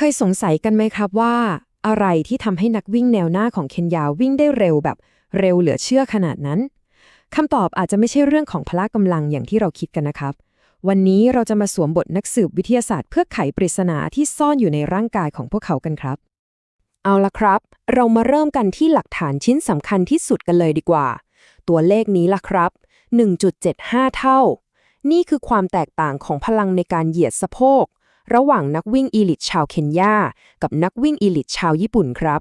เคยสงสัยกันไหมครับว่า อะไรที่ทำให้นักวิ่งแนวหน้าของเคนยาวิ่งได้เร็วแบบเร็วเหลือเชื่อขนาดนั้นคำตอบอาจจะไม่ใช่เรื่องของพละกำลังอย่างที่เราคิดกันนะครับ วันนี้เราจะมาสวมบทนักสืบวิทยาศาสตร์เพื่อไขปริศนาที่ซ่อนอยู่ในร่างกายของพวกเขากันครับ เอาละครับ เรามาเริ่มกันที่หลักฐานชิ้นสำคัญที่สุดกันเลยดีกว่า ตัวเลขนี้ล่ะครับ 1.75 เท่า นี่คือความแตกต่างของพลังในการเหยียดสะโพก ระหว่างนักวิ่งอีลิตชาวเคนยากับนักวิ่งอีลิตชาวญี่ปุ่นครับ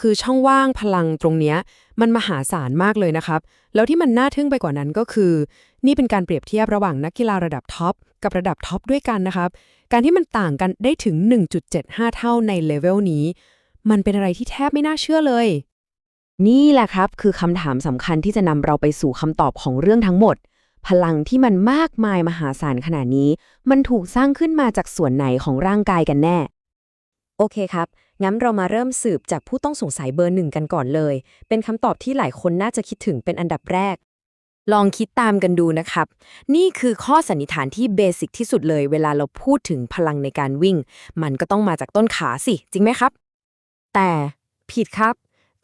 คือช่องว่างพลังตรงเนี้ยมันมหาศาลมากเลยนะครับ แล้วที่มันน่าทึ่งไปกว่านั้นก็คือ นี่เป็นการเปรียบเทียบระหว่างนักกีฬาระดับท็อปกับระดับท็อปด้วยกันนะครับ การที่มันต่างกันได้ถึง 1.75 เท่าในเลเวลนี้ มันเป็นอะไรที่แทบไม่น่าเชื่อเลย นี่แหละครับ คือคำถามสำคัญที่จะนำเราไปสู่คำตอบของเรื่องทั้งหมด พลังที่มันมากมายมหาศาลขนาดนี้ มันถูกสร้างขึ้นมาจากส่วนไหนของร่างกายกันแน่ โอเคครับ งั้นเรามาเริ่มสืบจากผู้ต้องสงสัยเบอร์หนึ่งกันก่อนเลย เป็นคำตอบที่หลายคนน่าจะคิดถึงเป็นอันดับแรก ลองคิดตามกันดูนะครับ นี่คือข้อสันนิษฐานที่เบสิกที่สุดเลย เวลาเราพูดถึงพลังในการวิ่ง มันก็ต้องมาจากต้นขาสิ จริงไหมครับ แต่ผิดครับ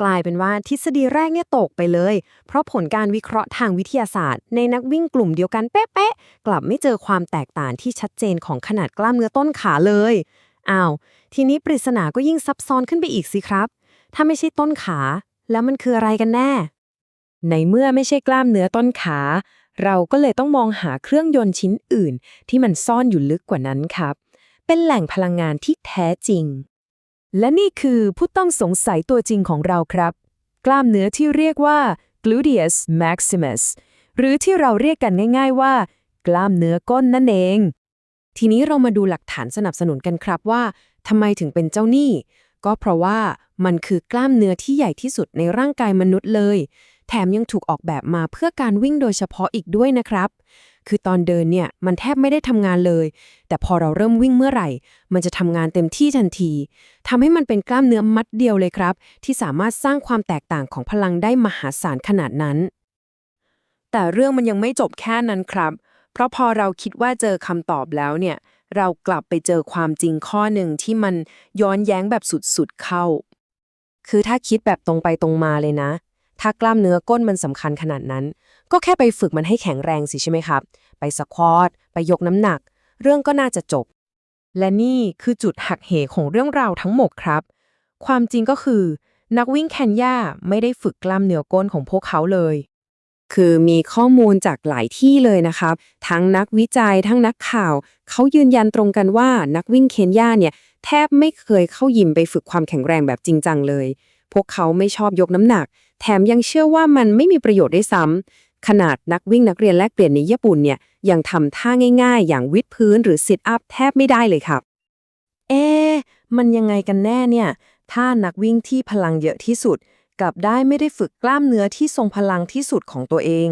กลายเป็นว่าทฤษฎีแรกเนี่ยตกไปเลย เพราะผลการวิเคราะห์ทางวิทยาศาสตร์ ในนักวิ่งกลุ่มเดียวกันเป๊ะๆ กลับไม่เจอความแตกต่างที่ชัดเจนของขนาดกล้ามเนื้อต้นขาเลย อ้าว ทีนี้ปริศนาก็ยิ่งซับซ้อนขึ้นไปอีกสิครับ ถ้าไม่ใช่ต้นขา แล้วมันคืออะไรกันแน่ ในเมื่อไม่ใช่กล้ามเนื้อต้นขา เราก็เลยต้องมองหาเครื่องยนต์ชิ้นอื่น ที่มันซ่อนอยู่ลึกกว่านั้นครับ เป็นแหล่งพลังงานที่แท้จริง และนี่คือผู้ต้องสงสัยตัวจริงของเราครับ กล้ามเนื้อที่เรียกว่า gluteus maximus หรือที่เราเรียกกันง่าย ๆว่า กล้ามเนื้อก้นนั่นเอง ทีนี้เรามาดูหลักฐานสนับสนุนกันครับว่าทำไมถึงเป็นเจ้าหนี้ ก็เพราะว่ามันคือกล้ามเนื้อที่ใหญ่ที่สุดในร่างกายมนุษย์เลย แถมยังถูกออกแบบมาเพื่อการวิ่งโดยเฉพาะอีกด้วยนะครับ คือตอนเดินเนี่ยมันแทบไม่ได้ทำงานเลย แต่พอเราเริ่มวิ่งเมื่อไหร่ มันจะทำงานเต็มที่ทันทีทำให้มันเป็นกล้ามเนื้อมัดเดียวเลยครับ ที่สามารถสร้างความแตกต่างของพลังได้มหาศาลขนาดนั้น แต่เรื่องมันยังไม่จบแค่นั้นครับ เพราะพอเราคิดว่าเจอคำตอบแล้วเนี่ยเรากลับไปเจอความจริงข้อหนึ่งที่มันย้อนแย้งแบบสุดๆเข้า คือถ้าคิดแบบตรงไปตรงมาเลยนะ ถ้ากล้ามเนื้อก้นมันสำคัญขนาดนั้น ก็แค่ไปฝึกมันให้แข็งแรงสิใช่ไหมครับ ไปสควอตไปยกน้ำหนัก เรื่องก็น่าจะจบ และนี่คือจุดหักเหของเรื่องราวทั้งหมดครับ ความจริงก็คือ นักวิ่งแคนยาไม่ได้ฝึกกล้ามเนื้อก้นของพวกเขาเลย คือมีข้อมูลจากหลายที่เลยนะครับ ทั้งนักวิจัยทั้งนักข่าว เขายืนยันตรงกันว่านักวิ่งเคนยาเนี่ยแทบไม่เคยเข้ายิมไปฝึกความแข็งแรงแบบจริงจังเลย พวกเขาไม่ชอบยกน้ำหนัก แถมยังเชื่อว่ามันไม่มีประโยชน์ได้วยซ้ำ ขนาดนักวิ่งนักเรียนแลกเปลี่ยนในญี่ปุ่นเนี่ยยังทำท่าง่ายๆ อย่างวิดพื้นหรือซิทอัพแทบไม่ได้เลยครับ เอ๊ะมันยังไงกันแน่เนี่ย ถ้านักวิ่งที่พลังเยอะที่สุด กลับได้ไม่ได้ฝึกกล้ามเนื้อที่ทรงพลังที่สุดของตัวเอง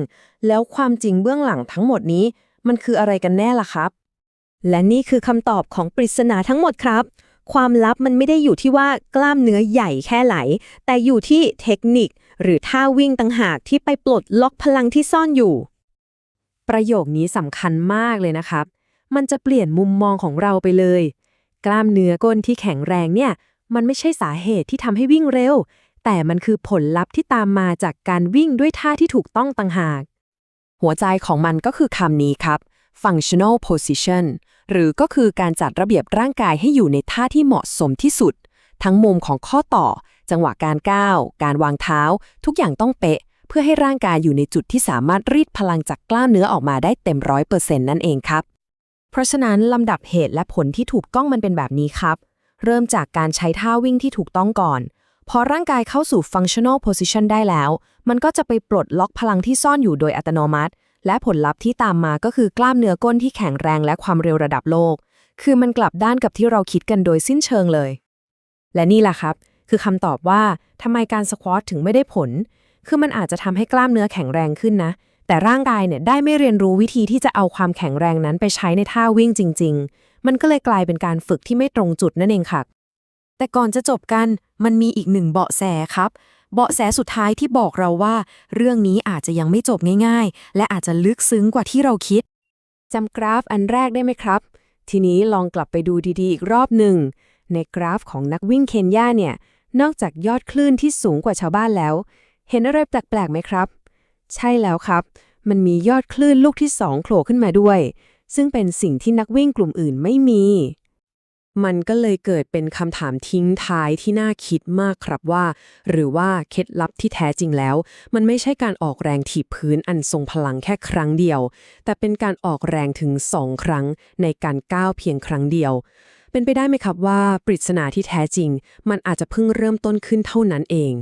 แล้วความจริงเบื้องหลังทั้งหมดนี้ มันคืออะไรกันแน่ล่ะครับ และนี่คือคำตอบของปริศนาทั้งหมดครับ ความลับมันไม่ได้อยู่ที่ว่ากล้ามเนื้อใหญ่แค่ไหน แต่อยู่ที่เทคนิค หรือท่าวิ่งต่างหากที่ไปปลดล็อกพลังที่ซ่อนอยู่ ประโยคนี้สำคัญมากเลยนะครับ มันจะเปลี่ยนมุมมองของเราไปเลย กล้ามเนื้อก้นที่แข็งแรงเนี่ย มันไม่ใช่สาเหตุที่ทำให้วิ่งเร็ว แต่มันคือผลลัพธ์ที่ตามมาจากการวิ่งด้วยท่าที่ถูกต้องต่างหาก หัวใจของมันก็คือคำนี้ครับ functional position หรือก็คือการจัดระเบียบร่างกายให้อยู่ในท่าที่เหมาะสมที่สุด ทั้งมุมของข้อต่อ จังหวะการก้าว การวางเท้า ทุกอย่างต้องเป๊ะ เพื่อให้ร่างกายอยู่ในจุดที่สามารถรีดพลังจากกล้ามเนื้อออกมาได้เต็มร้อยเปอร์เซ็นต์นั่นเองครับ เพราะฉะนั้นลำดับเหตุและผลที่ถูกต้องมันเป็นแบบนี้ครับ เริ่มจากการใช้ท่าวิ่งที่ถูกต้องก่อน พอร่างกายเข้าสู่ functional position ได้แล้ว มันก็จะไปปลดล็อกพลังที่ซ่อนอยู่โดยอัตโนมัติ และผลลัพธ์ที่ตามมาก็คือกล้ามเนื้อก้นที่แข็งแรงและความเร็วระดับโลก คือมันกลับด้านกับที่เราคิดกันโดยสิ้นเชิงเลย และนี่แหละครับ คือคำตอบว่าทำไมการสควอตถึงไม่ได้ผล คือมันอาจจะทำให้กล้ามเนื้อแข็งแรงขึ้นนะ แต่ร่างกายเนี่ยได้ไม่เรียนรู้วิธีที่จะเอาความแข็งแรงนั้นไปใช้ในท่าวิ่งจริง ๆ มันก็เลยกลายเป็นการฝึกที่ไม่ตรงจุดนั่นเองค่ะ แต่ก่อนจะจบกันมันมีอีกหนึ่งเบาะแสครับ เบาะแสสุดท้ายที่บอกเราว่า เรื่องนี้อาจจะยังไม่จบง่าย ๆ และอาจจะลึกซึ้งกว่าที่เราคิดจำกราฟอันแรกได้ไหมครับ ทีนี้ลองกลับไปดูดีๆ อีกรอบหนึ่ง ในกราฟของนักวิ่งเคนยาเนี่ย นอกจากยอดคลื่นที่สูงกว่าชาวบ้านแล้ว เห็นอะไรแปลกๆไหมครับ ใช่แล้วครับ มันมียอดคลื่นลูกที่สองโผล่ขึ้นมาด้วย ซึ่งเป็นสิ่งที่นักวิ่งกลุ่มอื่นไม่มี มันก็เลยเกิดเป็นคำถามทิ้งท้ายที่น่าคิดมากครับว่า หรือว่าเคล็ดลับที่แท้จริงแล้ว มันไม่ใช่การออกแรงถีบพื้นอันทรงพลังแค่ครั้งเดียว แต่เป็นการออกแรงถึงสองครั้งในการก้าวเพียงครั้งเดียว เป็นไปได้ไหมครับว่าปริศนาที่แท้จริง มันอาจจะเพิ่งเริ่มต้นขึ้นเท่านั้นเอง